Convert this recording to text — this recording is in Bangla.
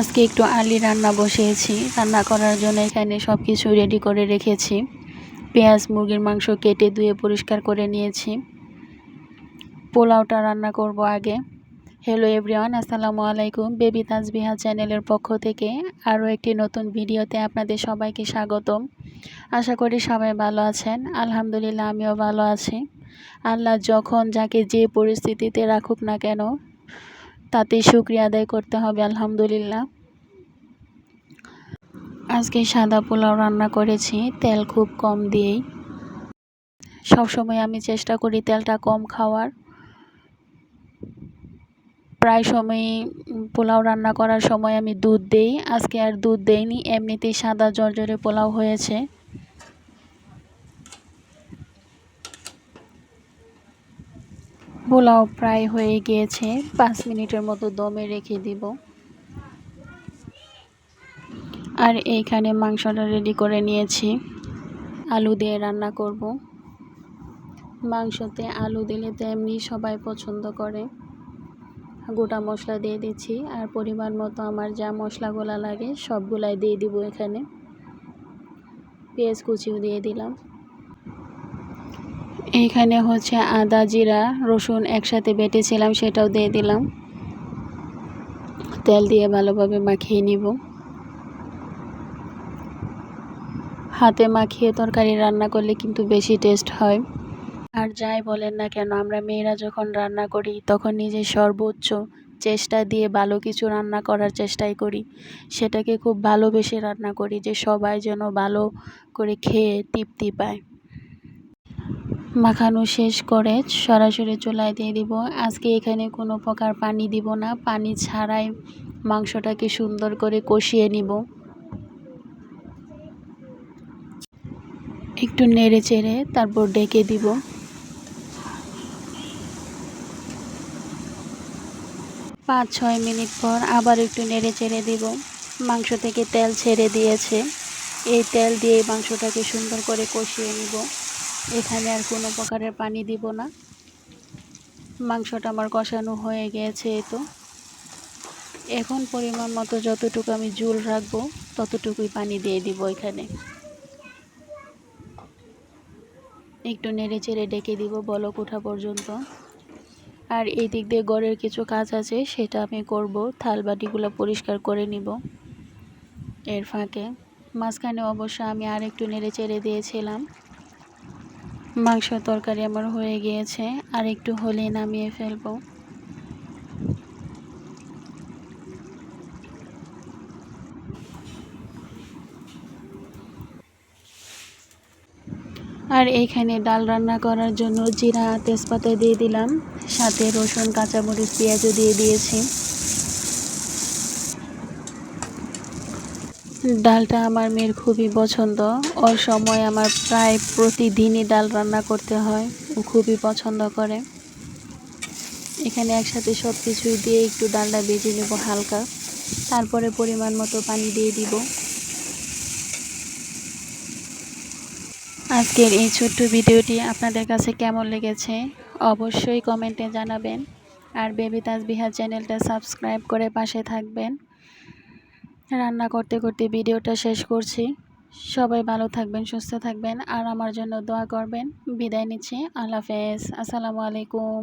আজকে একটু আলি রান্না বসিয়েছি। রান্না করার জন্য এখানে সব কিছু রেডি করে রেখেছি। পেঁয়াজ, মুরগির মাংস কেটে ধুয়ে পরিষ্কার করে নিয়েছি। পোলাওটা রান্না করব আগে। হ্যালো এভরিওয়ান আসসালামু আলাইকুম। বেবি তাজবিহা চ্যানেলের পক্ষ থেকে আরও একটি নতুন ভিডিওতে আপনাদের সবাইকে স্বাগতম। আশা করি সবাই ভালো আছেন। আলহামদুলিল্লাহ, আমিও ভালো আছি। আল্লাহ যখন যাকে যে পরিস্থিতিতে রাখুক না কেন তাতে শুক্রিয়া আদায় করতে হবে, আলহামদুলিল্লাহ। আজকে সাদা পোলাও রান্না করেছি, তেল খুব কম দিয়েই। সবসময় আমি চেষ্টা করি তেলটা কম খাওয়ার। প্রায় সময়ই পোলাও রান্না করার সময় আমি দুধ দেই, আজকে আর দুধ দেইনি, এমনিতেই সাদা জর্জরে পোলাও হয়েছে। পোলাও প্রায় হয়ে গিয়েছে। পাঁচ মিনিটের মতো দমে রেখে দিব। আর এইখানে মাংসটা রেডি করে নিয়েছি। আলু দিয়ে রান্না করব। মাংসতে আলু দিলে তো এমনি সবাই পছন্দ করে। গোটা মশলা দিয়ে দিচ্ছি। আর পরিমাণ মতো আমার যা মশলাগুলো লাগে সবগুলাই দিয়ে দিব এখানে। পেঁয়াজ কুচিও দিয়ে দিলাম। এইখানে হচ্ছে আদা, জিরা, রসুন একসাথে বেটেছিলাম, সেটাও দিয়ে দিলাম। তেল দিয়ে ভালোভাবে মাখিয়ে নিব। হাতে মাখিয়ে তরকারি রান্না করলে কিন্তু বেশি টেস্ট হয়। আর যাই বলেন না কেন, আমরা মেয়েরা যখন রান্না করি, তখন নিজের সর্বোচ্চ চেষ্টা দিয়ে ভালো কিছু রান্না করার চেষ্টাই করি। সেটাকে খুব ভালোবেসে রান্না করি যে সবাই যেন ভালো করে খেয়ে তৃপ্তি পায়। মাখানো শেষ করে সরাসরি চুলায় দিয়ে দিব। আজকে এখানে কোনো প্রকার পানি দিব না। পানি ছাড়াই মাংসটাকে সুন্দর করে কষিয়ে নিব। একটু নেড়ে চেড়ে তারপর ডেকে দিব। পাঁচ, ছয় মিনিট পর আবার একটু নেড়ে চেড়ে দিব। মাংস থেকে তেল ছেড়ে দিয়েছে। এই তেল দিয়ে মাংসটাকে সুন্দর করে কষিয়ে নিব। এখানে আর কোনো প্রকারের পানি দিব না। মাংসটা আমার কষানো হয়ে এই তো। এখন পরিমাণ মতো যতটুকু আমি জুল রাখব, ততটুকুই পানি দিয়ে দিব এখানে। একটু নেড়ে চেড়ে ডেকে দিব বলক ওঠা পর্যন্ত। আর এই দিক দিয়ে গড়ের কিছু কাজ আছে, সেটা আমি করব। থাল বাটিগুলো পরিষ্কার করে নিব এর ফাঁকে। মাঝখানে অবশ্য আমি আর একটু নেড়ে চেড়ে দিয়েছিলাম। মাংস তরকারি আমার হয়ে গিয়েছে, আর একটু হলে নামিয়ে ফেলব। আর এইখানে ডাল রান্না করার জন্য জিরা তেজপাতা দিয়ে দিলাম, সাথে রসুন, কাঁচামরিচ, পেঁয়াজও দিয়ে দিয়েছি। ডালটা আমার মেয়ের খুবই পছন্দ। ওর সময় আমার প্রায় প্রতিদিনই ডাল রান্না করতে হয়। ও খুবই পছন্দ করে। এখানে একসাথে সব কিছুই দিয়ে একটু ডালটা বেজে নেব হালকা। তারপরে পরিমাণ মতো পানি দিয়ে দিব। আজকের এই ছোট্ট ভিডিওটি আপনাদের কাছে কেমন লেগেছে অবশ্যই কমেন্টে জানাবেন। আর বেবি তাজ বিহার চ্যানেলটা সাবস্ক্রাইব করে পাশে থাকবেন। রান্না করতে করতে ভিডিওটা শেষ করছি। সবাই ভালো থাকবেন, সুস্থ থাকবেন, আর আমার জন্য দোয়া করবেন। বিদায় নিচ্ছি। আল্লাহ হাফেজ। আসসালামু আলাইকুম।